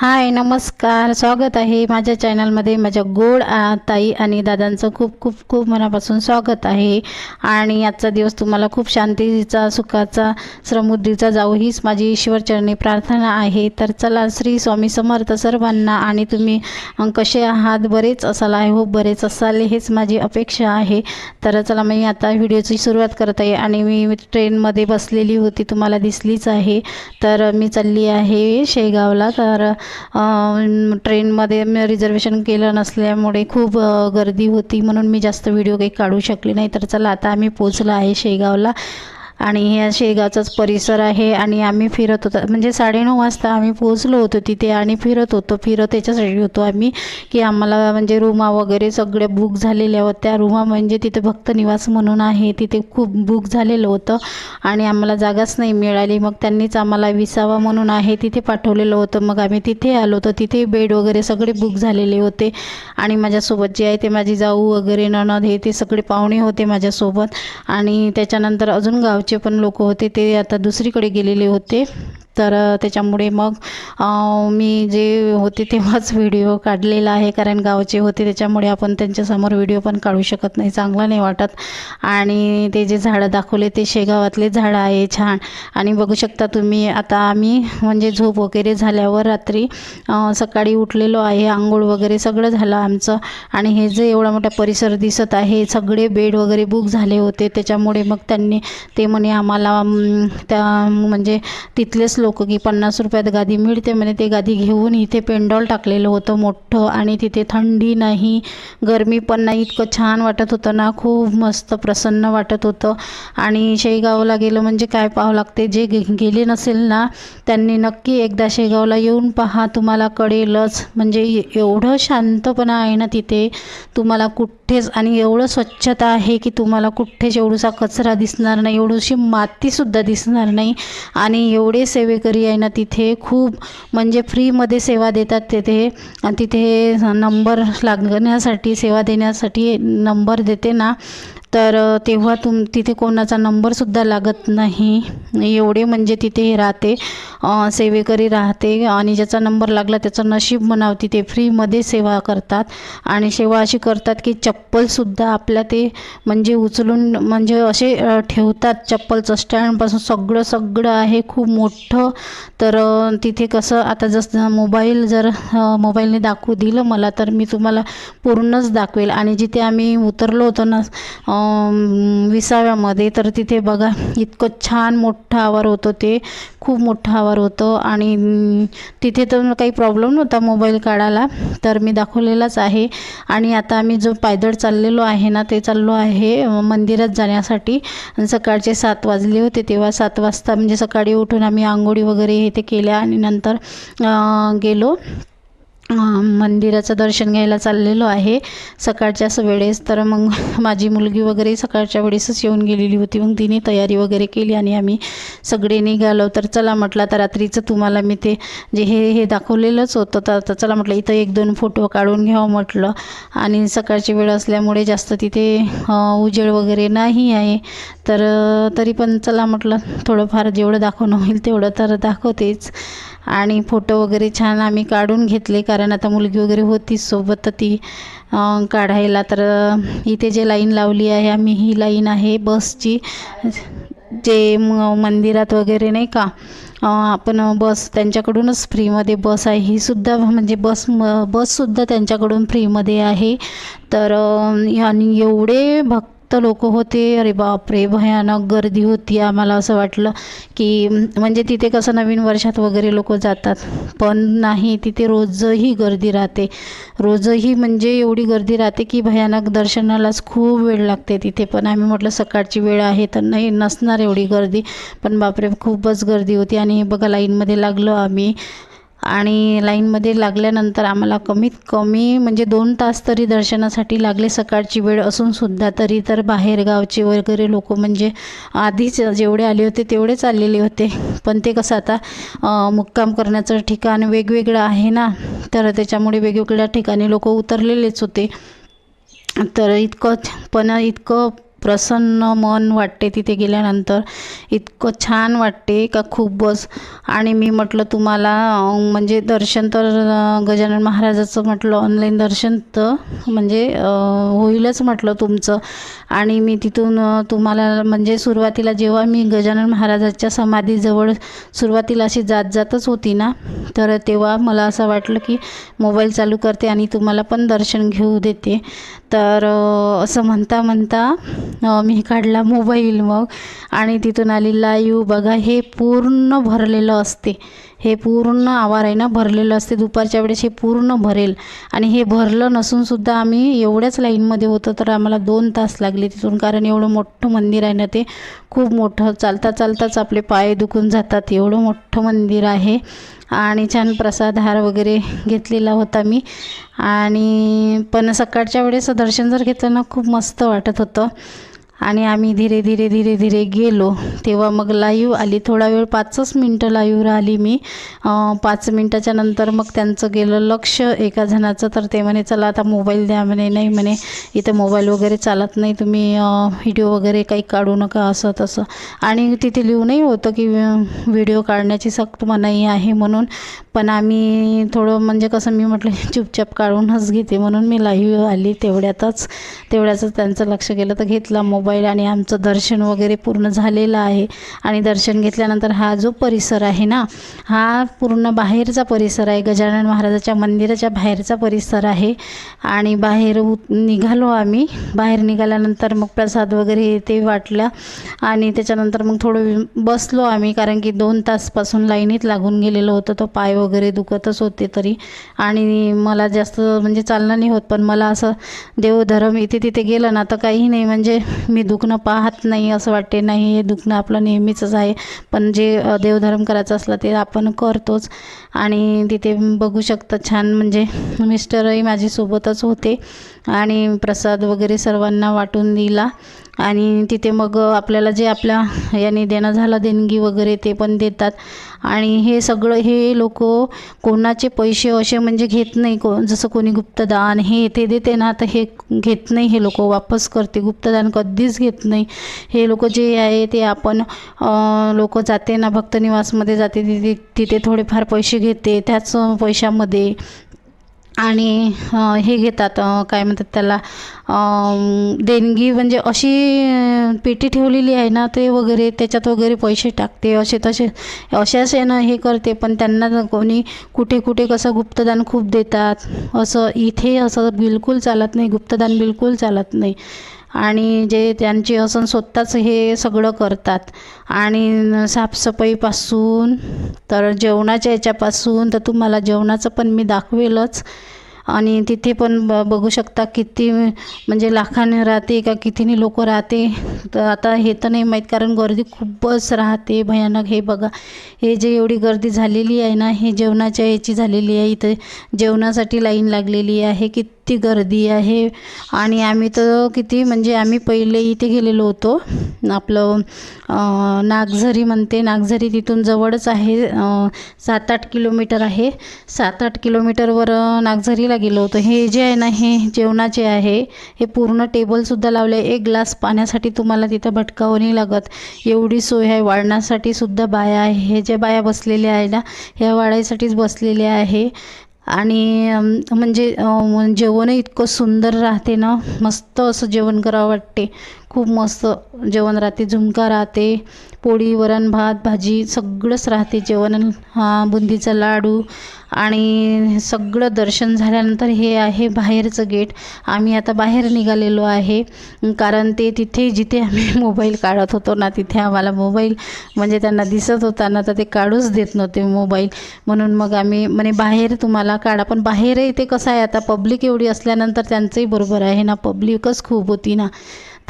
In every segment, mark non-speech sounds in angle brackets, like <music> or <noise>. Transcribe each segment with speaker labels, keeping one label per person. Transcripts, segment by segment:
Speaker 1: हाय नमस्कार. स्वागत आहे माझ्या चॅनलमध्ये. माझ्या गोड ताई आणि दादांचं खूप खूप खूप मनापासून स्वागत आहे. आणि आजचा दिवस तुम्हाला खूप शांतीचा सुखाचा समृद्धीचा जाऊ हीच माझी ईश्वरचरणी प्रार्थना आहे. तर चला श्री स्वामी समर्थ सर्वांना आणि तुम्ही कसे आहात? बरेच असाल आहे हो बरेच असाल हेच माझी अपेक्षा आहे. तर चला मी आता व्हिडिओची सुरुवात करत आहे. आणि मी ट्रेनमध्ये बसलेली होती तुम्हाला दिसलीच आहे. तर मी चालली आहे शेगावला. तर ट्रेनमध्ये मी रिझर्वेशन केलं नसल्यामुळे खूप गर्दी होती म्हणून मी जास्त व्हिडिओ काही काढू शकले नाही. तर चला आता आम्ही पोचलो आहे शेगावला. आणि हे शेगावचाच परिसर आहे आणि आम्ही फिरत होतो. म्हणजे साडेनऊ वाजता आम्ही पोहोचलो होतो तिथे आणि फिरत होतो. फिरत याच्यासाठी होतो आम्ही की आम्हाला म्हणजे रूमा वगैरे सगळ्या बुक झालेल्या होत्या. रूमा म्हणजे तिथे भक्त निवास म्हणून आहे. तिथे खूप बुक झालेलं होतं आणि आम्हाला जागाच नाही मिळाली. मग त्यांनीच आम्हाला विसावा म्हणून आहे तिथे पाठवलेलं होतं. मग आम्ही तिथे आलो होतो. तिथे बेड वगैरे सगळे बुक झालेले होते. आणि माझ्यासोबत जे आहे ते माझी जाऊ वगैरे ननद हे ते सगळे पाहुणे होते माझ्यासोबत. आणि त्याच्यानंतर अजून गावचे पण लोक होते ते आता दुसरीकडे गेलेले होते. तर त्याच्यामुळे मग मी जे होते तेव्हाच व्हिडिओ काढलेला आहे. कारण गावचे होते त्याच्यामुळे आपण त्यांच्यासमोर व्हिडिओ पण काढू शकत नाही. चांगला नाही वाटत. आणि ते जे झाडं दाखवले ते शेगावातले झाडं आहे छान. आणि बघू शकता तुम्ही आता आम्ही म्हणजे झोप वगैरे झाल्यावर रात्री सकाळी उठलेलो आहे. आंघोळ वगैरे सगळं झालं आमचं. आणि हे जे एवढा मोठा परिसर दिसत आहे सगळे बेड वगैरे बुक झाले होते. त्याच्यामुळे मग त्यांनी ते म्हणे आम्हाला त्या म्हणजे तिथलेच लोक की पन्नास रुपयात गादी मिळते म्हणे ते गादी घेऊन इथे पेंडॉल टाकलेलं होतं मोठं आणि तिथे थंडी नाही गरमी पण नाही इतकं छान वाटत होतं ना खूप मस्त प्रसन्न वाटत होतं. आणि शेगावला गेलं म्हणजे काय पाहावं लागते जे गे गेले नसेल ना त्यांनी नक्की एकदा शेगावला येऊन पहा तुम्हाला कळेलच. म्हणजे एवढं शांतपणा आहे ना तिथे तुम्हाला कुठेच आणि एवढं स्वच्छता आहे की तुम्हाला कुठेच एवढूसा कचरा दिसणार नाही एवढीशी मातीसुद्धा दिसणार नाही. आणि एवढे सेवे सेवेकरी आहे ना तिथे खूप म्हणजे फ्रीमध्ये सेवा देतात तिथे. आणि तिथे नंबर लागण्यासाठी सेवा देण्यासाठी नंबर देते ना. तर तेव्हा तुम तिथे कोणाचा नंबरसुद्धा लागत नाही. एवढे म्हणजे तिथे हे राहते सेवेकरी राहते आणि ज्याचा नंबर लागला त्याचं नशीब म्हणावं तिथे फ्रीमध्ये सेवा करतात. आणि सेवा अशी करतात की चप्पलसुद्धा आपल्या ते म्हणजे उचलून म्हणजे असे ठेवतात चप्पलचं स्टँडपासून सगळं सगळं आहे खूप मोठं. तर तिथे कसं आता जसं मोबाईल जर मोबाईलने दाखवू दिलं मला तर मी तुम्हाला पूर्णच दाखवेल. आणि जिथे आम्ही उतरलो होतो ना विसाव्यामध्ये तर तिथे बघा इतकं छान मोठं आवार होतं ते खूप मोठं आवार होतं आणि तिथे तर काही प्रॉब्लेम नव्हता मोबाईल काढायला तर मी दाखवलेलाच आहे. आणि आता आम्ही जो पायदळ चाललेलो आहे ना ते चाललो आहे मंदिरात जाण्यासाठी. सकाळचे सात वाजले होते तेव्हा सात वाजता म्हणजे सकाळी उठून आम्ही आंघोळी वगैरे हे ते केल्या आणि नंतर गेलो. मंदिराचं दर्शन घ्यायला चाललेलो आहे. सकाळच्याच वेळेस तर मग <laughs> माझी मुलगी वगैरे सकाळच्या वेळेसच येऊन गेलेली होती. मग तिने तयारी वगैरे केली आणि आम्ही सगळे निघालो. तर चला म्हटलं आता रात्रीचं तुम्हाला मी ते जे हे हे दाखवलेलंच होतं. तर आता चला म्हटलं इथं एक दोन फोटो काढून घ्यावं म्हटलं. आणि सकाळची वेळ असल्यामुळे जास्त तिथे उजेड वगैरे नाही आहे. तर तरी पण चला म्हटलं थोडंफार जेवढं दाखवणं होईल तेवढं तर दाखवतेच. आणि फोटो वगैरे छान आम्ही काढून घेतले कारण आता मुलगी वगैरे होती सोबत तर ती काढायला तर इथे जे लाईन लावली आहे आम्ही ही लाईन आहे बसची. जे म मंदिरात वगैरे नाही का आपण बस त्यांच्याकडूनच फ्रीमध्ये बस आहे. ही सुद्धा म्हणजे बस म बससुद्धा त्यांच्याकडून फ्रीमध्ये आहे. तर आणि एवढे भक्त तर लोक होते. अरे बापरे भयानक गर्दी होती. आम्हाला असं वाटलं की म्हणजे तिथे कसं नवीन वर्षात वगैरे लोक जातात. पण नाही तिथे रोजही गर्दी राहते. रोजही म्हणजे एवढी गर्दी राहते की भयानक दर्शनालाच खूप वेळ लागते तिथे. पण आम्ही म्हटलं सकाळची वेळ आहे तर नाही नसणार एवढी गर्दी. पण बापरे खूपच गर्दी होती. आणि हे बघा लाईनमध्ये लागलो आम्ही. आणि लाईनमध्ये लागल्यानंतर आम्हाला कमीत कमी म्हणजे दोन तास तरी दर्शनासाठी लागले. सकाळची वेळ असूनसुद्धा तरी तर बाहेरगावचे वगैरे लोक म्हणजे आधीच जेवढे आले होते तेवढेच आलेले होते. पण ते कसं आता मुक्काम करण्याचं ठिकाण वेगवेगळं आहे ना तर त्याच्यामुळे वेगवेगळ्या ठिकाणी लोक उतरलेलेच होते. तर इतकं पण इतकं प्रसन्न मन वाटते तिथे गेल्यानंतर. इतकं छान वाटते का खूपच. आणि मी म्हटलं तुम्हाला म्हणजे दर्शन तर गजानन महाराजाचं म्हटलं ऑनलाईन दर्शन तर म्हणजे होईलच म्हटलं तुमचं. आणि मी तिथून तुम्हाला म्हणजे सुरुवातीला जेव्हा मी गजानन महाराजाच्या समाधीजवळ सुरुवातीला अशी जात जातच होती ना तर तेव्हा मला असं वाटलं की मोबाईल चालू करते आणि तुम्हाला पण दर्शन घेऊ देते. तर असं म्हणता म्हणता मी काढला मोबाईल मग आणि तिथून आली लाईव्ह बघा हे पूर्ण भरलेलं असते. हे पूर्ण आवार आहे ना भरलेलं असते. दुपारच्या वेळेस हे पूर्ण भरेल. आणि हे भरलं नसूनसुद्धा आम्ही एवढ्याच लाईनमध्ये होतो तर आम्हाला दोन तास लागले तिथून. कारण एवढं मोठं मंदिर आहे ना ते खूप मोठं. चालता चालताच आपले पाय दुखून जातात. एवढं मोठं मंदिर आहे. आणि छान प्रसाद हार वगैरे घेतलेला होता मी. आणि पण सकाळच्या वेळेस दर्शन जर घेतलं ना खूप मस्त वाटत होतं. आणि आम्ही धीरे धीरे धीरे धीरे गेलो. तेव्हा मग लाईव्ह आली. थोडा वेळ पाचच मिनटं लाईव्ह राहिली मी. पाच मिनटाच्या नंतर मग त्यांचं गेलं लक्ष. एका जणाचं तर ते म्हणे चला आता मोबाईल द्या म्हणे. नाही म्हणे इथं मोबाईल वगैरे चालत नाही. तुम्ही व्हिडिओ वगैरे काही काढू नका. असं तसं. आणि तिथे लिहूनही होतं की व्हिडिओ काढण्याची सक्त मनाई आहे म्हणून. पण आम्ही थोडं म्हणजे कसं मी म्हटलं चुपचाप काढूनच घेते. म्हणून मी लाईव्ह आली तेवढ्यातच. तेवढ्याच त्यांचं लक्ष गेलं. तर घेतला मोबाईल आणि आमचं दर्शन वगैरे पूर्ण झालेलं आहे. आणि दर्शन घेतल्यानंतर हा जो परिसर आहे ना हा पूर्ण बाहेरचा परिसर आहे. गजानन महाराजाच्या मंदिराच्या बाहेरचा परिसर आहे. आणि बाहेर उत निघालो आम्ही. बाहेर निघाल्यानंतर मग प्रसाद वगैरे ते वाटला. आणि त्याच्यानंतर मग थोडं बसलो आम्ही. कारण की दोन तासपासून लाईनीत लागून गेलेलो होतं. तो पाय वगैरे दुखतच होते तरी. आणि मला जास्त म्हणजे चालणं नाही होत. पण मला असं देवधर्म इथे तिथे गेलं ना तर काही नाही. म्हणजे मी मी दुखणं पाहत नाही असं वाटते. नाही हे दुखणं आपलं नेहमीचंच आहे. पण जे देवधर्म करायचं असलं ते आपण करतोच. आणि तिथे बघू शकतं छान म्हणजे मिस्टरही माझ्यासोबतच होते. आणि प्रसाद वगैरे सर्वांना वाटून दिला. आणि तिथे मग आपल्याला जे आपल्या याने देणं झालं देणगी वगैरे ते पण देतात. आणि हे सगळं हे लोक कोणाचे पैसे असे म्हणजे घेत नाही. को जसं कोणी गुप्तदान हे ते देते ना तर हे घेत नाही हे लोक. वापस करते. गुप्तदान कधीच घेत नाही. हे लोक जे आहे ते आपण लोक जाते ना भक्तनिवासमध्ये जाते तिथे तिथे थोडेफार पैसे घेते. त्याच पैशामध्ये आणि हे घेतात काय म्हणतात त्याला देणगी म्हणजे अशी पेटी ठेवलेली आहे ना ते वगैरे त्याच्यात वगैरे पैसे टाकते असे तसे अशाच यानं हे करते पण त्यांना कोणी कुठे कुठे कसं गुप्तदान खूप देतात असं इथे असं बिलकुल चालत नाही गुप्तदान बिलकुल चालत नाही. आणि जे त्यांचे असून स्वतःच हे सगळं करतात. आणि साफसफाईपासून तर जेवणाच्या याच्यापासून तर तुम्हाला जेवणाचं पण मी दाखवेलच. आणि तिथे पण ब बघू शकता किती म्हणजे लाखाने राहते का कितीने लोक राहते. तर आता हे तर नाही माहीत कारण गर्दी खूपच राहते भयानक. हे बघा हे जे एवढी गर्दी झालेली आहे ना हे जेवणाच्या याची झालेली आहे. इथे जेवणासाठी लाईन लागलेली आहे. किती गर्दी आहे. आणि आम्ही तर किती म्हणजे आम्ही पहिले इथे गेलेलो होतो. आपलं नागझरी म्हणते. नागझरी तिथून जवळच आहे. सात आठ किलोमीटर आहे. सात आठ किलोमीटरवर नागझरीला गेलो होतो. हे जे आहे ना हे जेवणाचे आहे. हे पूर्ण टेबलसुद्धा लावले एक ग्लास पाण्यासाठी तुम्हाला तिथं भटकावं नाही लागत. एवढी सोय आहे. वाढण्यासाठी सुद्धा बाया आहे. हे ज्या बाया बसलेल्या आहे ना ह्या वाढायसाठीच बसलेल्या आहे. आणि म्हणजे जेवणही इतकं सुंदर राहते ना मस्त असं जेवण करावं वाटते. खूप मस्त जेवण राहते. झुणका राहते पोळी वरण भात भाजी सगळंच राहते जेवण. हा बुंदीचा लाडू आणि सगळं दर्शन झाल्यानंतर हे आहे बाहेरचं गेट. आम्ही आता बाहेर निघालेलो आहे. कारण ते तिथे जिथे आम्ही <laughs> मोबाईल काढत होतो ना तिथे आम्हाला मोबाईल म्हणजे त्यांना दिसत होता ना तर ते काढूच देत नव्हते मोबाईल. म्हणून मग आम्ही म्हणे बाहेर तुम्हाला काढा. पण बाहेरही ते कसं आहे आता पब्लिक एवढी असल्यानंतर त्यांचंही बरोबर आहे ना. पब्लिकच खूप होती ना.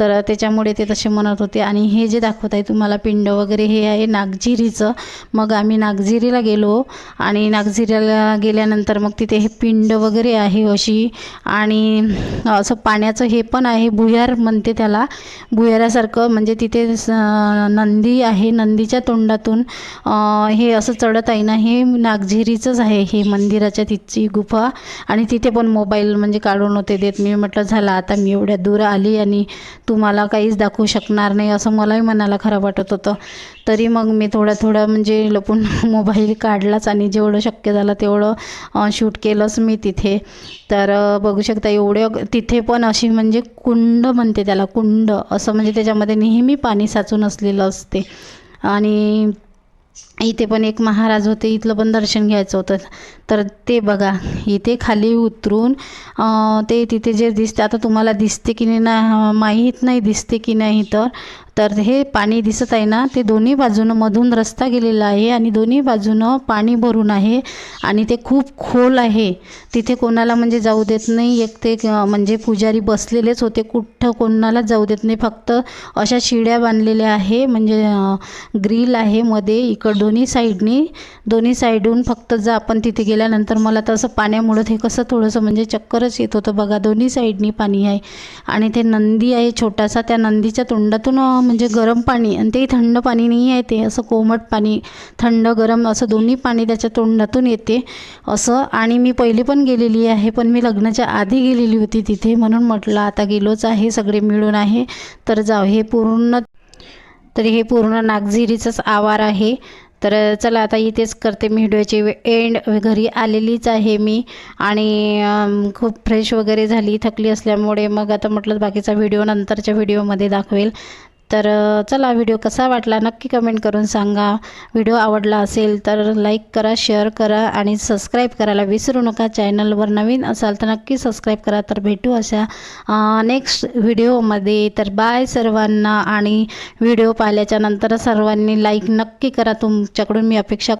Speaker 1: तर त्याच्यामुळे ते तसे म्हणत होते. आणि हे जे दाखवत आहे तुम्हाला पिंड वगैरे हे आहे नागझिरीचं. मग आम्ही नागझिरीला गेलो आणि नागझिरीला गेल्यानंतर मग तिथे हे पिंड वगैरे आहे अशी. आणि असं पाण्याचं हे पण आहे भुयार म्हणते त्याला. भुयारासारखं म्हणजे तिथे स- नंदी आहे नंदीच्या तोंडातून हे असं चढत आहे ना हे नागझिरीचंच आहे हे मंदिराच्या तिथची गुफा. आणि तिथे पण मोबाईल म्हणजे काढून होते देत. मी म्हटलं झालं आता मी एवढ्या दूर आली आणि तुम्हाला काहीच दाखवू शकणार नाही असं मलाही मनाला खराब वाटत होतं. तरी मग मी थोडं थोडं म्हणजे लपून <laughs> मोबाईल काढलाच आणि जेवढं शक्य झालं तेवढं शूट केलंच मी तिथे. तर बघू शकता एवढं तिथे पण अशी म्हणजे कुंड म्हणते त्याला कुंड. असं म्हणजे त्याच्यामध्ये नेहमी पाणी साचून असलेलं असते. आणि इथे पण एक महाराज होते इथलं पण दर्शन घ्यायचं होतं. तर ते बघा इथे खाली उतरून ते तिथे जे दिसते आता तुम्हाला दिसते की नाही ना माहीत नाही दिसते की नाही तर तर हे पाणी दिसत आहे ना ते दोन्ही बाजूनं मधून रस्ता गेलेला आहे आणि दोन्ही बाजूनं पाणी भरून आहे आणि ते खूप खोल आहे. तिथे कोणाला म्हणजे जाऊ देत नाही एक ते म्हणजे पुजारी बसलेलेच होते. कुठं कोणाला जाऊ देत नाही फक्त अशा शिड्या बांधलेल्या आहे. म्हणजे ग्रिल आहे मध्ये इकड दोन्ही साईडनी. दोन्ही साईडहून फक्त जा आपण तिथे गेल्यानंतर मला तसं पाण्यामुळं ते कसं थोडंसं म्हणजे चक्करच येत होतं. बघा दोन्ही साईडनी पाणी आहे. आणि ते नंदी आहे छोटासा त्या नंदीच्या तोंडातून म्हणजे गरम पाणी आणि तेही थंड पाणी नाही आहे ते असं कोमट पाणी थंड गरम असं दोन्ही पाणी त्याच्या तोंडातून येते. असं आणि मी पहिली पण गेलेली आहे पण मी लग्नाच्या आधी गेलेली होती तिथे म्हणून म्हटलं आता गेलोच आहे सगळे मिळून आहे तर जाऊ हे पूर्ण तर हे पूर्ण नागझिरीचंच आवार आहे. तर चला आता इथेच करते मी व्हिडिओची एंड. घरी आलेलीच आहे मी आणि खूप फ्रेश वगैरे झाली थकली असल्यामुळे मग आता म्हटलं बाकीचा व्हिडिओ नंतरच्या व्हिडिओमध्ये दाखवेल. तर चला व्हिडिओ कसा वाटला नक्की कमेंट करून सांगा. व्हिडिओ आवडला असेल तर लाईक करा शेअर करा आणि सबस्क्राईब करायला विसरू नका. चॅनलवर नवीन असाल तर नक्की सबस्क्राईब करा. तर भेटू अशा नेक्स्ट व्हिडिओमध्ये. तर बाय सर्वांना आणि व्हिडिओ पाहिल्याच्या नंतर सर्वांनी लाईक नक्की करा. तुमच्याकडून मी अपेक्षा